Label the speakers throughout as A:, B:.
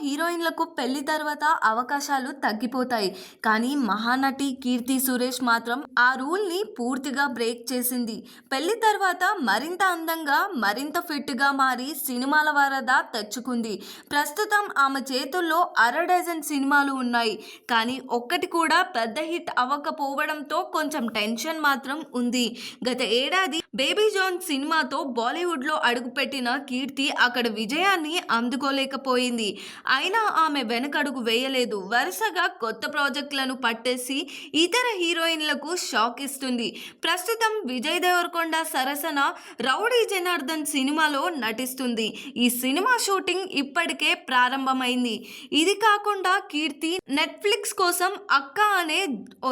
A: హీరోయిన్లకు పెళ్ళి తర్వాత అవకాశాలు తగ్గిపోతాయి. కానీ మహానటి కీర్తి సురేష్ మాత్రం ఆ రూల్ని పూర్తిగా బ్రేక్ చేసింది. పెళ్ళి తర్వాత మరింత అందంగా మరింత ఫిట్గా మారి సినిమాల వరద తెచ్చుకుంది. ప్రస్తుతం ఆమె చేతుల్లో అర డజన్ సినిమాలు ఉన్నాయి. కానీ ఒక్కటి కూడా పెద్ద హిట్ అవ్వకపోవడంతో కొంచెం టెన్షన్ మాత్రం ఉంది. గత ఏడాది బేబీ జాన్ సినిమాతో బాలీవుడ్లో అడుగుపెట్టిన కీర్తి అక్కడ విజయాన్ని అందుకోలేకపోయింది. అయినా ఆమె వెనకడుగు వేయలేదు. వరుసగా కొత్త ప్రాజెక్టులను పట్టేసి ఇతర హీరోయిన్లకు షాక్ ఇస్తుంది. ప్రస్తుతం విజయ్ దేవరకొండ సరసన రౌడీ జనార్దన్ సినిమాలో నటిస్తుంది. ఈ సినిమా షూటింగ్ ఇప్పటికే ప్రారంభమైంది. ఇది కాకుండా కీర్తి నెట్ఫ్లిక్స్ కోసం అక్క అనే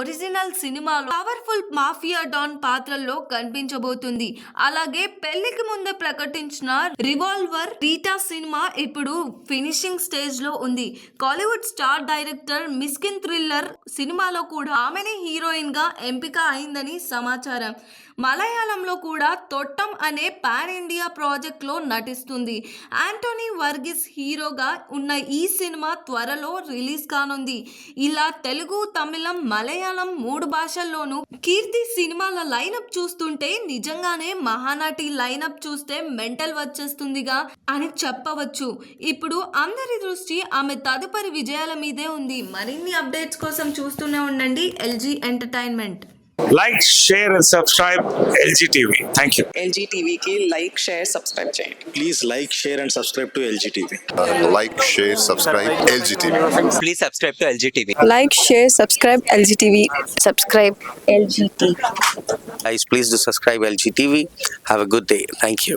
A: ఒరిజినల్ సినిమాలో పవర్ఫుల్ మాఫియా డాన్ పాత్రల్లో కనిపించబోతుంది. అలాగే పెళ్ళికి ముందే ప్రకటించిన రివాల్వర్ రీటా సినిమా ఇప్పుడు ఫినిషింగ్ స్టేజ్ లో ఉంది. Kollywood star director Mysskin thriller సినిమాలో కూడా ఆమెనే హీరోయిన్గా ఎంపిక అయిందని సమాచారం. మలయాళంలో కూడా తొట్టం అనే పాన్ ఇండియా ప్రాజెక్ట్లో నటిస్తుంది. యాంటోనీ వర్గిస్ హీరోగా ఉన్న ఈ సినిమా త్వరలో రిలీజ్ కానుంది. ఇలా తెలుగు తమిళం మలయాళం మూడు భాషల్లోనూ కీర్తి సినిమాల లైనప్ చూస్తుంటే నిజంగానే మహానటి లైనప్ చూస్తే మెంటల్ వచ్చేస్తుందిగా అని చెప్పవచ్చు. ఇప్పుడు అందరి దృష్టి ఆమె తదుపరి విజయాల మీదే ఉంది. మరిన్ని అప్డేట్స్ కోసం చూస్తూనే ఉండండి LG entertainment.
B: Like share and subscribe LG TV. Thank you
C: LG టీవీకి లైక్ షేర్ సబ్స్క్రైబ్ చేయండి.
D: Please like share and subscribe to LG TV.
E: Like share subscribe LG
F: TV. Please subscribe to
G: LG TV. Like share subscribe LG
F: TV. Subscribe LG TV. Guys please do subscribe LG TV. Have a good day thank you